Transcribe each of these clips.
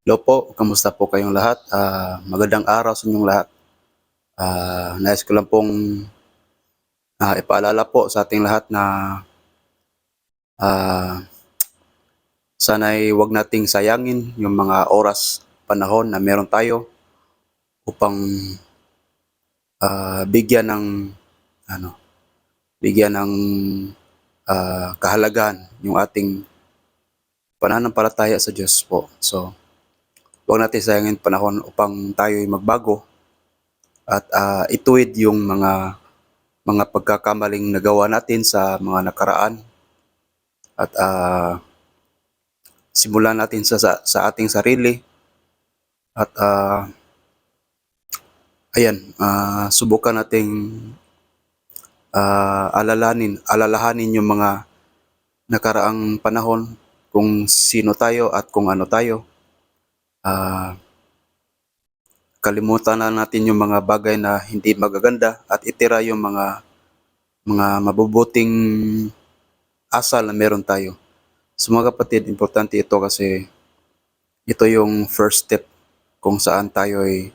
Hello po, kamusta po kayong lahat? Ah, magandang araw sa inyong lahat. Ah, nais ko lang pong ah, ipaalala po sa ating lahat na ah, sana'y wag nating sayangin yung mga oras, panahon na meron tayo upang ah, bigyan ng ano, bigyan ng ah, kahalagahan yung ating pananampalataya sa Diyos po. So, huwag natin sayangin panahon upang tayo ay magbago at ah, ituwid yung mga mga pagkakamaling nagawa natin sa mga nakaraan. At ah, simulan natin sa, sa, sa ating sarili. At ah, ayan ah, subukan nating ah, alalanin alalahanin yung mga nakaraang panahon kung sino tayo at kung ano tayo ah kalimutan na natin yung mga bagay na hindi magaganda at itira yung mga mga mabubuting asal na meron tayo. So mga kapatid, importante ito kasi ito yung first step kung saan tayo ay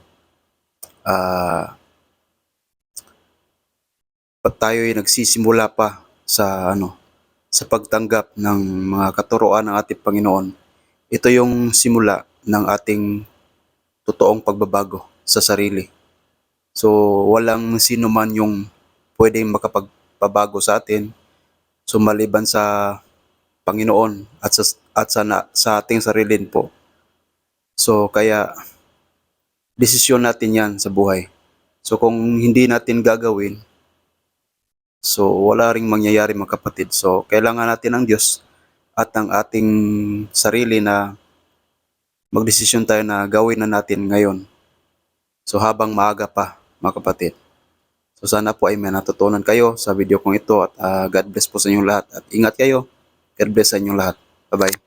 pag tayo ay nagsisimula pa sa ano sa pagtanggap ng mga katuroan ng ating Panginoon. Ito yung simula ng ating totoong pagbabago sa sarili. So, walang sino man yung pwedeng makapagpabago sa atin. So, maliban sa Panginoon at sa, at sa, sa ating sarili po. So, kaya, desisyon natin yan sa buhay. So, kung hindi natin gagawin, so wala ring mangyayari mga kapatid. So, kailangan natin ng Diyos at ng ating sarili na magdesisyon tayo na gawin na natin ngayon. So habang maaga pa, mga kapatid. So sana po ay may natutunan kayo sa video kong ito at ah, God bless po sa inyong lahat. At ingat kayo. God bless sa inyong lahat. Bye-bye.